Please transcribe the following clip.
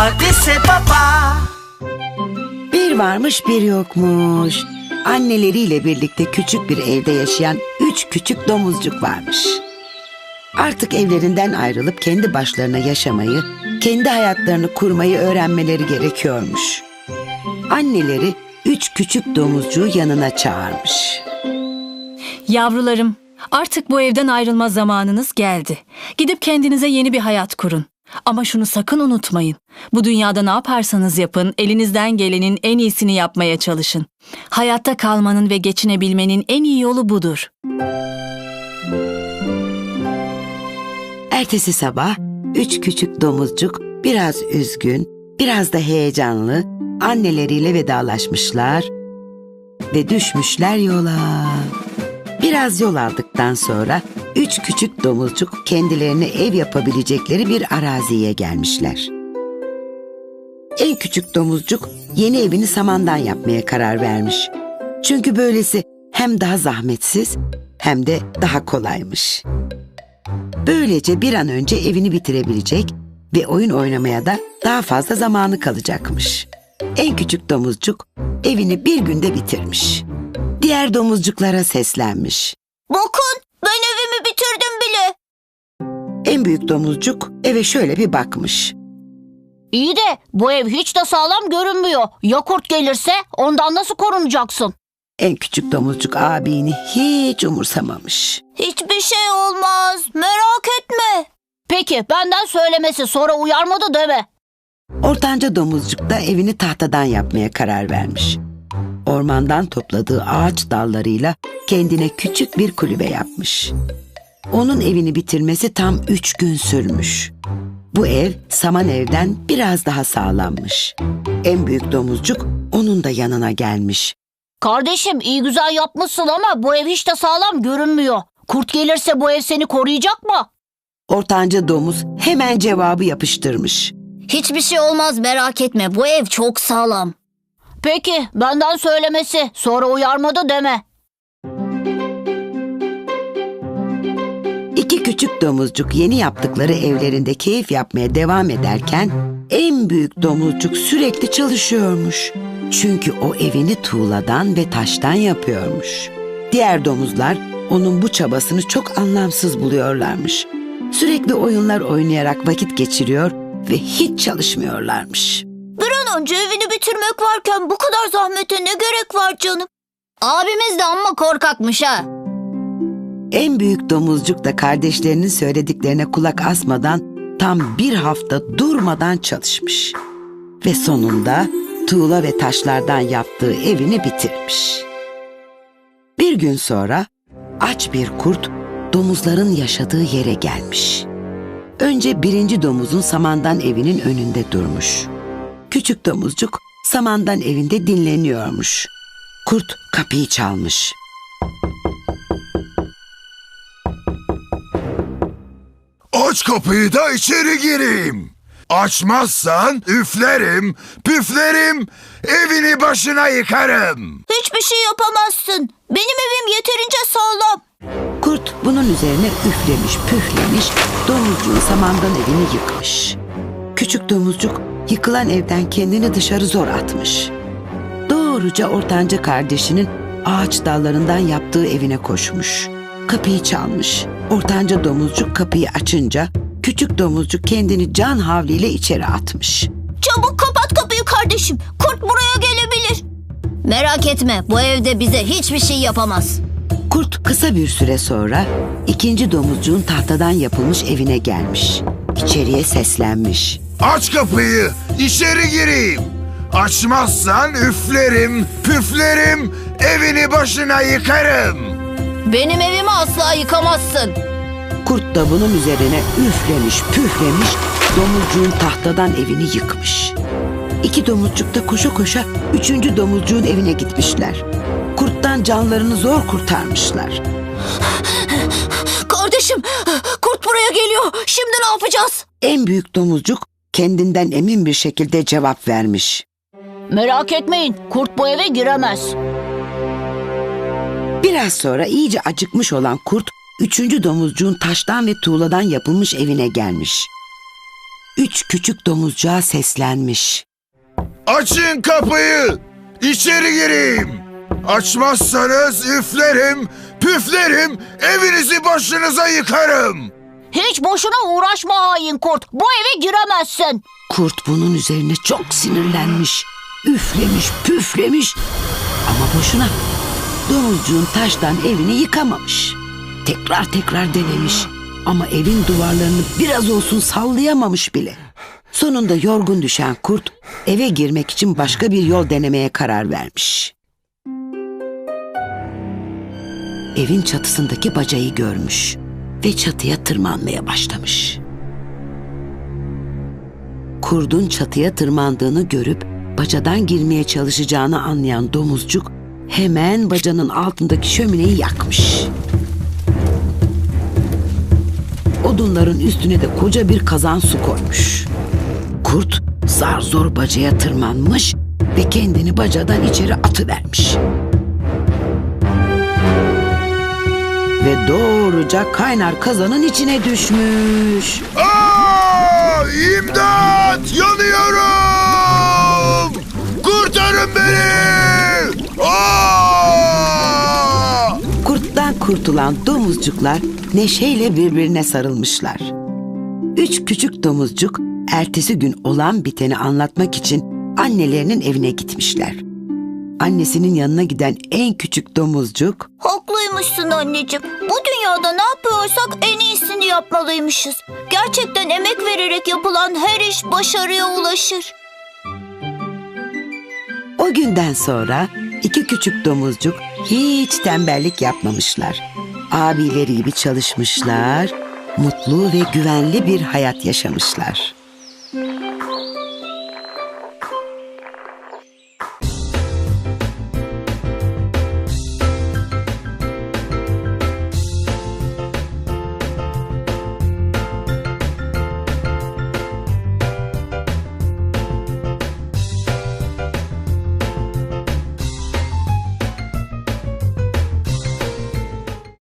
Adise Baba. Bir varmış bir yokmuş. Anneleriyle birlikte küçük bir evde yaşayan üç küçük domuzcuk varmış. Artık evlerinden ayrılıp kendi başlarına yaşamayı, kendi hayatlarını kurmayı öğrenmeleri gerekiyormuş. Anneleri üç küçük domuzcuğu yanına çağırmış. Yavrularım, artık bu evden ayrılma zamanınız geldi. Gidip kendinize yeni bir hayat kurun. Ama şunu sakın unutmayın. Bu dünyada ne yaparsanız yapın, elinizden gelenin en iyisini yapmaya çalışın. Hayatta kalmanın ve geçinebilmenin en iyi yolu budur. Ertesi sabah üç küçük domuzcuk biraz üzgün, biraz da heyecanlı anneleriyle vedalaşmışlar ve düşmüşler yola. Biraz yol aldıktan sonra üç küçük domuzcuk kendilerine ev yapabilecekleri bir araziye gelmişler. En küçük domuzcuk yeni evini samandan yapmaya karar vermiş. Çünkü böylesi hem daha zahmetsiz hem de daha kolaymış. Böylece bir an önce evini bitirebilecek ve oyun oynamaya da daha fazla zamanı kalacakmış. En küçük domuzcuk evini bir günde bitirmiş. Diğer domuzcuklara seslenmiş. Bakın ben evimi bitirdim bile. En büyük domuzcuk eve şöyle bir bakmış. İyi de bu ev hiç de sağlam görünmüyor. Ya kurt gelirse ondan nasıl korunacaksın? En küçük domuzcuk abini hiç umursamamış. Hiçbir şey olmaz merak etme. Peki benden söylemesi sonra uyarmadı deme. Ortanca domuzcuk da evini tahtadan yapmaya karar vermiş. Ormandan topladığı ağaç dallarıyla kendine küçük bir kulübe yapmış. Onun evini bitirmesi tam üç gün sürmüş. Bu ev saman evden biraz daha sağlammış. En büyük domuzcuk onun da yanına gelmiş. Kardeşim iyi güzel yapmışsın ama bu ev hiç de sağlam görünmüyor. Kurt gelirse bu ev seni koruyacak mı? Ortanca domuz hemen cevabı yapıştırmış. Hiçbir şey olmaz merak etme bu ev çok sağlam. Peki benden söylemesi sonra uyarmadı deme. İki küçük domuzcuk yeni yaptıkları evlerinde keyif yapmaya devam ederken en büyük domuzcuk sürekli çalışıyormuş. Çünkü o evini tuğladan ve taştan yapıyormuş. Diğer domuzlar onun bu çabasını çok anlamsız buluyorlarmış. Sürekli oyunlar oynayarak vakit geçiriyor ve hiç çalışmıyorlarmış. Önce evini bitirmek varken bu kadar zahmete ne gerek var canım? Abimiz de amma korkakmış ha. En büyük domuzcuk da kardeşlerinin söylediklerine kulak asmadan tam bir hafta durmadan çalışmış. Ve sonunda tuğla ve taşlardan yaptığı evini bitirmiş. Bir gün sonra aç bir kurt domuzların yaşadığı yere gelmiş. Önce birinci domuzun samandan evinin önünde durmuş. Küçük domuzcuk samandan evinde dinleniyormuş. Kurt kapıyı çalmış. Aç kapıyı da içeri gireyim. Açmazsan üflerim, püflerim, evini başına yıkarım. Hiçbir şey yapamazsın. Benim evim yeterince sağlam. Kurt bunun üzerine üflemiş, püflemiş, domuzcuğun samandan evini yıkmış. Küçük domuzcuk yıkılan evden kendini dışarı zor atmış. Doğruca ortanca kardeşinin ağaç dallarından yaptığı evine koşmuş. Kapıyı çalmış. Ortanca domuzcuk kapıyı açınca küçük domuzcuk kendini can havliyle içeri atmış. Çabuk kapat kapıyı kardeşim. Kurt buraya gelebilir. Merak etme bu evde bize hiçbir şey yapamaz. Kurt kısa bir süre sonra ikinci domuzcuğun tahtadan yapılmış evine gelmiş. İçeriye seslenmiş. Aç kapıyı, içeri gireyim. Açmazsan üflerim, püflerim, evini başına yıkarım. Benim evimi asla yıkamazsın. Kurt da bunun üzerine üflemiş püflemiş domuzcuğun tahtadan evini yıkmış. İki domuzcuk da koşa koşa üçüncü domuzcuğun evine gitmişler. Kurttan canlarını zor kurtarmışlar. Kardeşim kurt buraya geliyor. Şimdi ne yapacağız? En büyük domuzcuk kendinden emin bir şekilde cevap vermiş. Merak etmeyin kurt bu eve giremez. Biraz sonra iyice acıkmış olan kurt üçüncü domuzcuğun taştan ve tuğladan yapılmış evine gelmiş. üç küçük domuzcuğa seslenmiş. Açın kapıyı. İçeri gireyim. Açmazsanız üflerim, püflerim, evinizi başınıza yıkarım. Hiç boşuna uğraşma hain kurt. Bu eve giremezsin. Kurt bunun üzerine çok sinirlenmiş. Üflemiş, püflemiş. Ama boşuna. Domuzcuğun taştan evini yıkamamış. Tekrar tekrar denemiş. Ama evin duvarlarını biraz olsun sallayamamış bile. Sonunda yorgun düşen kurt eve girmek için başka bir yol denemeye karar vermiş. Evin çatısındaki bacayı görmüş ve çatıya tırmanmaya başlamış. Kurdun çatıya tırmandığını görüp bacadan girmeye çalışacağını anlayan domuzcuk hemen bacanın altındaki şömineyi yakmış. Odunların üstüne de koca bir kazan su koymuş. Kurt zar zor bacaya tırmanmış ve kendini bacadan içeri atıvermiş. Ve doğruca kaynar kazanın içine düşmüş. Aa, imdat! Yanıyorum! Kurtarın beni! Aa! Kurttan kurtulan domuzcuklar neşeyle birbirine sarılmışlar. Üç küçük domuzcuk ertesi gün olan biteni anlatmak için annelerinin evine gitmişler. Annesinin yanına giden en küçük domuzcuk Haklıymışsın anneciğim. Bu dünyada ne yapıyorsak en iyisini yapmalıymışız. Gerçekten emek vererek yapılan her iş başarıya ulaşır. o günden sonra iki küçük domuzcuk hiç tembellik yapmamışlar. Abileri gibi çalışmışlar, mutlu ve güvenli bir hayat yaşamışlar.